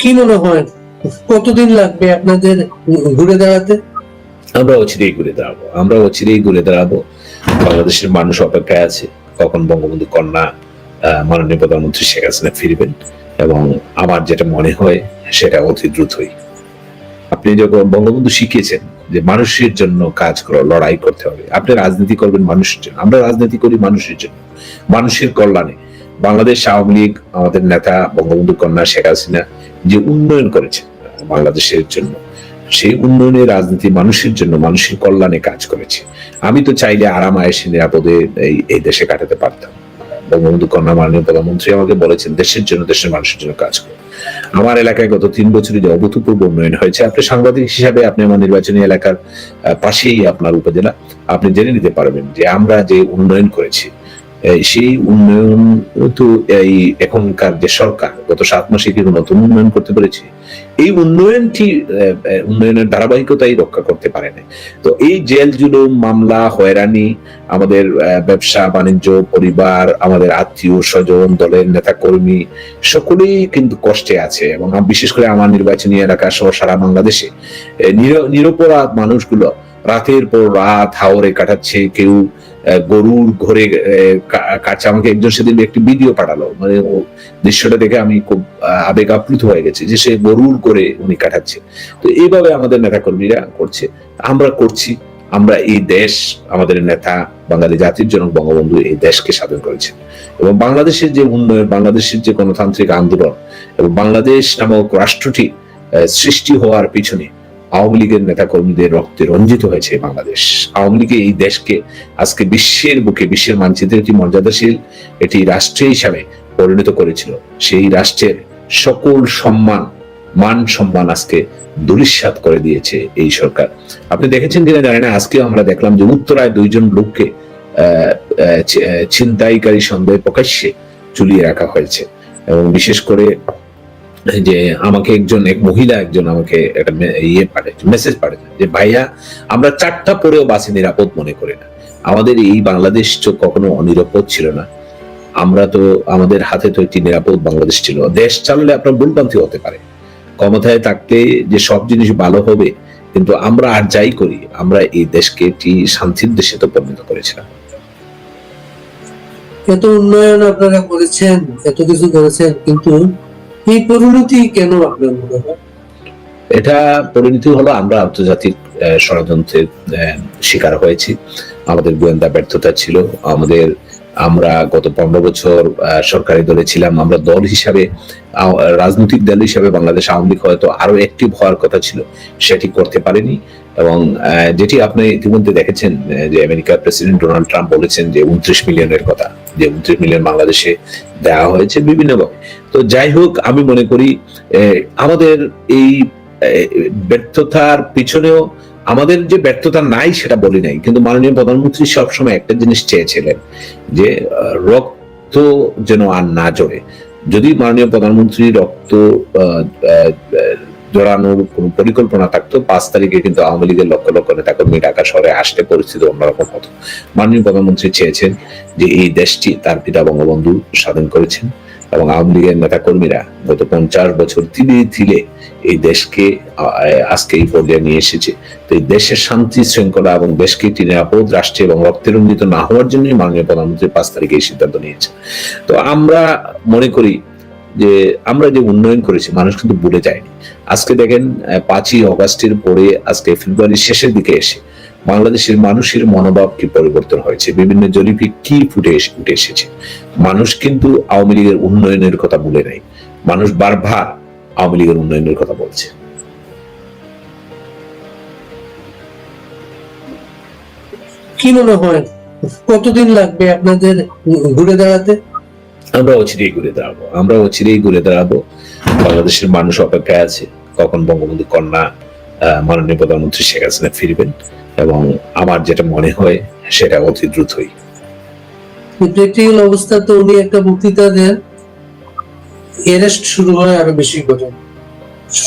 কি মনে হয়? কতদিন লাগবে আপনাদের ঘুরে দাঁড়াতে? আমরা অচিরেই ঘুরে দাঁড়াবো, আমরা অচিরেই ঘুরে দাঁড়াবো। বাংলাদেশের মানুষ অপেক্ষায় আছে, কখন বঙ্গবন্ধু কন্যা মাননীয় প্রধানমন্ত্রী শেখ হাসিনা ফিরবেন এবং আমার যেটা মনে হয়, সেটা অতি দ্রুতই। আপনি যখন বঙ্গবন্ধু শিখিয়েছেন যে মানুষের জন্য কাজ করো, লড়াই করতে হবে, আপনি রাজনীতি করবেন মানুষের জন্য, আমরা রাজনীতি করি মানুষের জন্য। মানুষের কল্যাণে বাংলাদেশ আওয়ামী লীগ, আমাদের নেতা বঙ্গবন্ধু কন্যা শেখ হাসিনা যে উন্নয়ন করেছেন বাংলাদেশের জন্য, সেই উন্নয়নের রাজনীতি মানুষের জন্য, মানুষের কল্যাণে কাজ করেছে। আমি তো চাইলে আরাম আয়েসে নিরাপদে এই দেশে কাটাতে পারতাম। বঙ্গবন্ধু কন্যা মাননীয় প্রধানমন্ত্রী আমাকে বলেছেন, দেশের জন্য, দেশের মানুষের জন্য কাজ করো। আমার এলাকায় গত তিন বছরে যে অভূতপূর্ব উন্নয়ন হয়েছে, আপনি সাংবাদিক হিসাবে আপনি আমার নির্বাচনী এলাকার পাশেই আপনার উপজেলা, আপনি জেনে নিতে পারবেন যে আমরা যে উন্নয়ন করেছি সেই উন্নয়ন তো এই এখনকার যে সরকার গত সাত মাসে কিন্তু নতুন উন্নয়ন করতে পেরেছে। এই উন্নয়নটি উন্নয়নের ধারাবাহিকতাই রক্ষা করতে পারে না তো এই জেল জুলুম মামলা হয়রানি আমাদের ব্যবসা বাণিজ্য পরিবার আমাদের আত্মীয় স্বজন দলের নেতা কর্মী সকলেই কিন্তু কষ্টে আছে। এবং বিশেষ করে আমার নির্বাচনী এলাকা সহ সারা বাংলাদেশে নিরপরাধ মানুষগুলো রাতের পর রাত হাওরে কাটাচ্ছে কেউ আহ, গরুর ঘরে আহ, কা- কাটছে আমাকে একজন সেদিন একটি ভিডিও পাঠালো। মানে দৃশ্যটা দেখে আমি খুব আবেগ আপ্লুত হয়ে গেছে যে সে গরুর করে উনি কাটাচ্ছে। তো এইভাবে আমাদের নেতা কর্মীরা করছে। আমরা করছি আমরা এই দেশ আমাদের নেতা বাঙালি জাতির জনক বঙ্গবন্ধু এই দেশকে স্বাধীন করেছেন। এবং বাংলাদেশের যে উন্নয়ন বাংলাদেশের যে গণতান্ত্রিক আন্দোলন এবং বাংলাদেশ নামক রাষ্ট্রটি সৃষ্টি হওয়ার পিছনে আওয়ামী লীগের নেতা কর্মীদের রক্তে রঞ্জিত হয়েছে বাংলাদেশ। আওয়ামী লীগ এই দেশকে আজকে বিশ্বের বুকে বিশ্বের মানচিত্রে একটি মর্যাদাশীল একটি রাষ্ট্র হিসাবে পরিণত করেছিল। সেই রাষ্ট্রের সকল সম্মান মান সম্মান আজকে দুরিশ্বাত করে দিয়েছে এই সরকার। আপনি দেখেছেন কিনা জানি না আজকে আমরা দেখলাম যে উত্তরায় দুইজন লোককে আহ, ছিনতাইকারী সন্দেহে প্রকাশ্যে চুলিয়ে রাখা হয়েছে। এবং বিশেষ করে যে আমাকে একজন, এক মহিলা একজন আমাকে একটা ইয়ে পাঠিয়েছে মেসেজ পাঠিয়েছে যে, ভাইয়া, আমরা চারটা পরেও বাসে নিরাপদ মনে করি না। আমাদের এই বাংলাদেশ তো কখনো অনিরাপদ ছিল না। আমরা তো, আমাদের হাতে তো একটি নিরাপদ বাংলাদেশ ছিল। দেশ চাললে আপনার ভুলভ্রান্তি হতে পারে। ক্ষমতায় থাকলে যে সব জিনিস ভালো হবে, কিন্তু আমরা আর যাই করি, আমরা এই দেশকে একটি শান্তির দেশে তো পরিণত করেছিলাম। এত উন্নয়ন আপনারা করেছেন, এত কিছু করেছেন, কিন্তু এই পরিণতি কেন আপনার মনে হয়? এটা পরিণতি হলো আমরা আন্তর্জাতিক ষড়যন্ত্রের শিকার হয়েছি। আমাদের গোয়েন্দা ব্যর্থতা ছিল, আমাদের আমরা গত পনেরো বছর সরকারি দলে ছিলাম। আমরা দল হিসাবে রাজনৈতিক দল হিসাবে বাংলাদেশ আওয়ামী লীগ হয়তো আরও অ্যাক্টিভ হওয়ার কথা ছিল, সেটি করতে পারেনি। এবং যেটি আপনি ইতিমধ্যে দেখেছেন যে আমেরিকার প্রেসিডেন্ট ডোনাল্ড ট্রাম্প বলেছেন যে উনত্রিশ মিলিয়নের কথা, যে উনত্রিশ মিলিয়ন বাংলাদেশে দেওয়া হয়েছে বিভিন্নভাবে তো যাই হোক, আমি মনে করি আমাদের এই ব্যর্থতার পিছনেও আমাদের যে ব্যর্থতা নাই সেটা বলি নাই, কিন্তু মাননীয় প্রধানমন্ত্রী সবসময় একটা জিনিস চেয়েছিলেন যে রক্ত যেন আর না জড়ে যদি মাননীয় প্রধানমন্ত্রী রক্ত জড়ানোর কোনো পরিকল্পনা থাকতো, পাঁচ তারিখে কিন্তু আওয়ামী লীগের লক্ষ লক্ষ নেতা কর্মী ঢাকা শহরে আসতে পরিস্থিতি অন্যরকম হতো। মাননীয় প্রধানমন্ত্রী চেয়েছেন যে, এই দেশটি তার পিতা বঙ্গবন্ধু স্বাধীন করেছেন। এবং আওয়ামী লীগের নেতা কর্মীরা গত পঞ্চাশ বছর তিলে তিলে এই দেশকে আজকে এই পর্যায়ে নিয়ে এসেছে। তো এই দেশের শান্তি শৃঙ্খলা এবং দেশকে একটি নিরাপদ রাষ্ট্রে এবং রক্তেরঞ্জিত না হওয়ার জন্য মাননীয় প্রধানমন্ত্রী পাঁচ তারিখে এই সিদ্ধান্ত নিয়েছে। তো আমরা মনে করি যে, আমরা যে উন্নয়ন করেছি, মানুষ কিন্তু ভুলে যায়নি। আজকে দেখেন পাঁচই অগাস্টের পরে আজকে ফেব্রুয়ারির শেষের দিকে এসে বাংলাদেশের মানুষের মনোভাব কি পরিবর্তন হয়েছে? বিভিন্ন জরিপে কি ফুটে উঠে এসেছে? মানুষ কিন্তু আওয়ামী লীগের উন্নয়নের কথা ভুলে নাই। মানুষ বারবার আওয়ামী লীগের উন্নয়নের কথা বলছে। কি মনে হয়? কতদিন লাগবে আপনাদের ঘুরে দাঁড়াতে? আমরা অচিরেই ঘুরে দাঁড়াবো। আমরা অচিরেই ঘুরে দাঁড়াবো। বাংলাদেশের মানুষ অপেক্ষায় আছে। কখন বঙ্গবন্ধু কন্যা মাননীয় প্রধানমন্ত্রী শেখ হাসিনা ফিরবেন এবং আমার যেটা মনে হয়, সেটা অতি দ্রুতই। অবস্থা তো উনি একটা বক্তৃতা দেন এরেস্ট শুরু হয় আরও বেশি করে।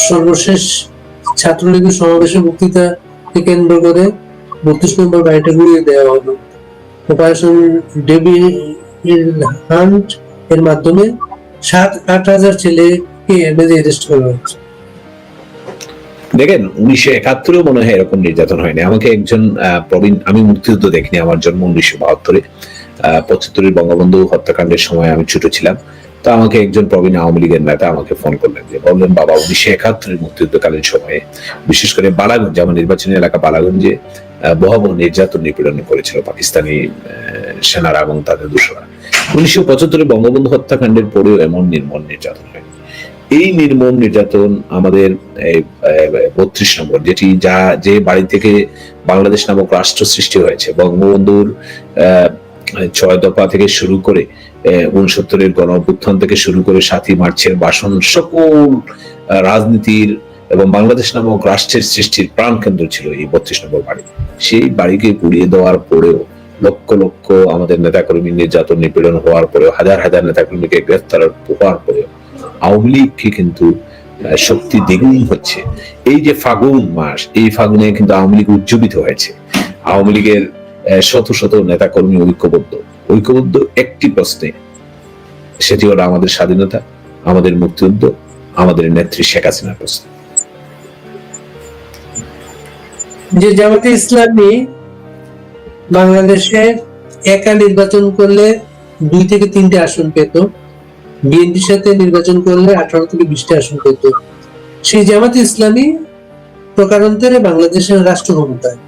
সর্বশেষ ছাত্রলীগের সমাবেশে বক্তৃতাকে কেন্দ্র করে বত্রিশ নম্বর বাড়িটা ঘুরিয়ে দেওয়া হলো। অপারেশন ডেবি হান্ট এর মাধ্যমে সাত আট হাজার ছেলে কে এমএলএ অ্যারেস্ট করা হয়েছে। দেখেন, উনিশশো একাত্তরেও মনে হয় এরকম নির্যাতন হয়নি। আমাকে একজন প্রবীণ, আমি মুক্তিযুদ্ধ দেখিনি, আমার জন্ম উনিশশো বাহাত্তরে। পঁচাত্তরের বঙ্গবন্ধু হত্যাকাণ্ডের সময় আমি ছোট ছিলাম। তো আমাকে একজন প্রবীণ আওয়ামী লীগের নেতা আমাকে ফোন করলেন যে, বললেন, বাবা, উনিশশো একাত্তরের মুক্তিযুদ্ধকালীন সময়ে, বিশেষ করে বালাগঞ্জ, আমার নির্বাচনী এলাকা বালাগঞ্জে ভয়াবহ নির্যাতন নিপীড়ন করেছিল পাকিস্তানি সেনারা এবং তাদের দোষরা। উনিশশো পঁচাত্তরে বঙ্গবন্ধু হত্যাকাণ্ডের পরেও এমন নির্মম নির্যাতন হয়নি। এই নির্মম নির্যাতন আমাদের বত্রিশ নম্বর, যেটি যা, যে বাড়ি থেকে বাংলাদেশ নামক রাষ্ট্র সৃষ্টি হয়েছে। বঙ্গবন্ধুর ছয় দফা থেকে শুরু করে উনসত্তরের গণ অভ্যুত্থান থেকে শুরু করে সাতই মার্চের বাসন সকল রাজনীতির এবং বাংলাদেশ নামক রাষ্ট্রের সৃষ্টির প্রাণকেন্দ্র ছিল এই বত্রিশ নম্বর বাড়ি। সেই বাড়িকে পুড়িয়ে দেওয়ার পরেও লক্ষ লক্ষ আমাদের নেতাকর্মী নির্যাতন নিপীড়ন হওয়ার পরেও, হাজার হাজার নেতাকর্মীকে গ্রেফতার হওয়ার পরেও আওয়ামী লীগকে কিন্তু শক্তি দ্বিগুণ হচ্ছে। এই যে ফাগুন মাস, এই ফাগুনে কিন্তু আওয়ামী লীগ উজ্জীবিত হয়েছে। আওয়ামী লীগের শত শত নেতাকর্মী ঐক্যবদ্ধ। ঐক্যবদ্ধ একটি প্রশ্নে, সেটি হলো আমাদের স্বাধীনতা, আমাদের মুক্তিযুদ্ধ, আমাদের নেত্রী শেখ হাসিনার প্রশ্ন। যে জামাতে ইসলামী বাংলাদেশে একা নির্বাচন করলে দুই থেকে তিনটে আসন পেত। বিএনপির সাথে নির্বাচন করলে আঠারো থেকে বিশটা আসন পেত সেই জামাতে ইসলামী প্রকারান্তরে বাংলাদেশের রাষ্ট্র ক্ষমতায়।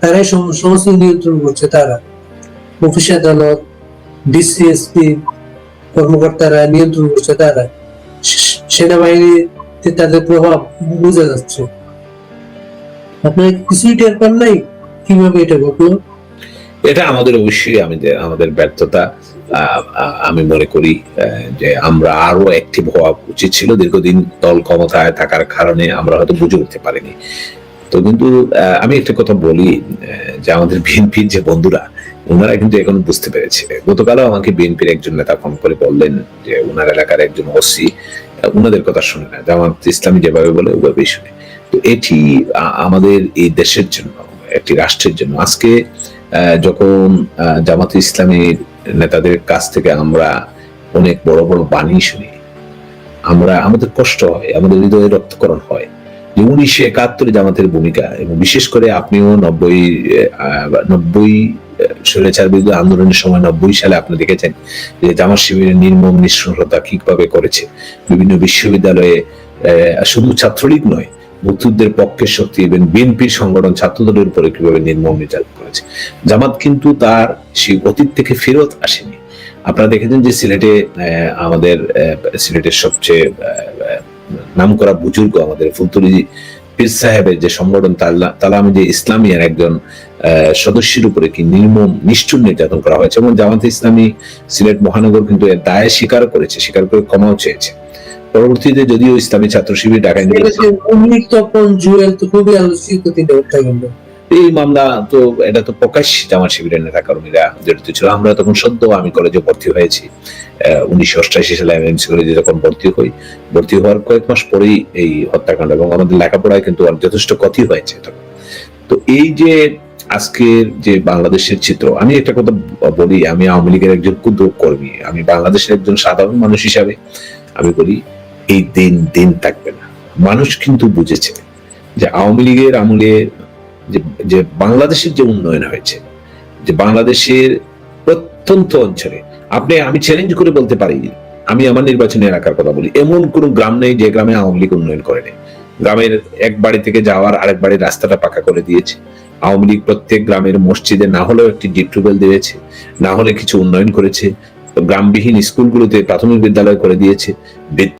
তারাই সমস্ত নিয়ন্ত্রণ করছে তারা। অফিস আদালত, ডিসিএসপি, কর্মকর্তারা নিয়ন্ত্রণ করছে তারা। সেনাবাহিনীতে তাদের প্রভাব বোঝা যাচ্ছে। আপনার কিছুই টের পান নাই? কীভাবে এটা ঘটলো? এটা আমাদের অবশ্যই আমাদের আমাদের ব্যর্থতা। আমি মনে করি যে আমরা আরও অ্যাক্টিভ হওয়া উচিত ছিল। দীর্ঘদিন দল ক্ষমতায় থাকার কারণে আমরা হয়তো বুঝে উঠতে পারিনি। তো কিন্তু আমি একটা কথা বলি যে আমাদের বিএনপির যে বন্ধুরা, ওনারা কিন্তু এখন বুঝতে পেরেছে। গতকালও আমাকে বিএনপির একজন নেতা ফোন করে বললেন যে, ওনার এলাকার একজন ওসি ওনাদের কথা শুনে না। জামাত ইসলামী যেভাবে বলে ওভাবেই শুনে। তো এটি আমাদের এই দেশের জন্য, একটি রাষ্ট্রের জন্য। আজকে যখন জামাত ইসলামীর নেতাদের কাছ থেকে আমরা অনেক বড় বড় বাণী শুনি। আমরা, আমাদের কষ্ট হয়, আমাদের হৃদয়ে রক্তকরণ হয়। যে উনিশশো একাত্তরে জামাতের ভূমিকা, এবং বিশেষ করে আপনিও নব্বই নব্বই স্বৈরাচার বিরুদ্ধে আন্দোলনের সময় নব্বই সালে আপনি দেখেছেন যে জামাত শিবিরের নির্মম নিঃসঙ্গতা কীভাবে করেছে। বিভিন্ন বিশ্ববিদ্যালয়ে শুধু ছাত্রলীগ নয় মুক্তিযুদ্ধের পক্ষের শক্তি এবং বিএনপির সংগঠন ছাত্রদলের উপরে কীভাবে নির্মম নির্যাতন করেছে। জামাত কিন্তু তার সেই অতীত থেকে ফেরত আসেনি। আপনারা দেখেছেন যে সিলেটে আমাদের সিলেটের সবচেয়ে আহ, নামকরা বুজুর্গ আমাদের ফুলতুলি পীর সাহেবের যে সংগঠন তালা তালামি যে ইসলামিয়ার একজন সদস্যের উপরে কি নির্মম নিষ্ঠুর নির্যাতন করা হয়েছে এবং জামাতে ইসলামী সিলেট মহানগর কিন্তু এর দায় স্বীকার করেছে স্বীকার করে ক্ষমাও চেয়েছে। পরবর্তীতে যদিও ইসলামী ছাত্র শিবির খুবই আলোচিত এই মামলা তো এটা তো প্রকাশ জামাত শিবিরের নেতা কর্মীরা জড়িত ছিল। আমরা তখন সদ্য আমি কলেজে ভর্তি হয়েছি। উনিশশো অষ্টাশি সালে আমি এমসি কলেজে যখন ভর্তি হই ভর্তি হওয়ার কয়েক মাস পরেই এই হত্যাকাণ্ড এবং আমাদের লেখাপড়ায় কিন্তু আর যথেষ্ট ক্ষতি হয়েছে তখন। তো এই যে আজকের যে বাংলাদেশের চিত্র আমি একটা কথা বলি আমি আওয়ামী লীগের একজন ক্ষুদ্র কর্মী আমি বাংলাদেশের একজন সাধারণ মানুষ হিসাবে আমি বলি এই দিন দিন থাকবে না। মানুষ কিন্তু বুঝেছে যে আওয়ামী লীগের আমলে যে বাংলাদেশের যে উন্নয়ন হয়েছে, যে বাংলাদেশের প্রত্যন্ত অঞ্চলে, আপনি, আমি চ্যালেঞ্জ করে বলতে পারি, আমি আমার নির্বাচনী এলাকার কথা বলি, এমন কোন গ্রাম নেই যে গ্রামে আওয়ামী লীগ উন্নয়ন করেনি গ্রামের এক বাড়ি থেকে যাওয়ার আরেক বাড়ির রাস্তাটা পাকা করে দিয়েছে। আওয়ামী লীগ প্রত্যেক গ্রামের মসজিদে না হলেও একটি ডিপ টিউবওয়েল দিয়েছে, না হলে কিছু উন্নয়ন করেছে, গ্রামবিহীন স্কুলগুলোতে প্রাথমিক বিদ্যালয় করে দিয়েছে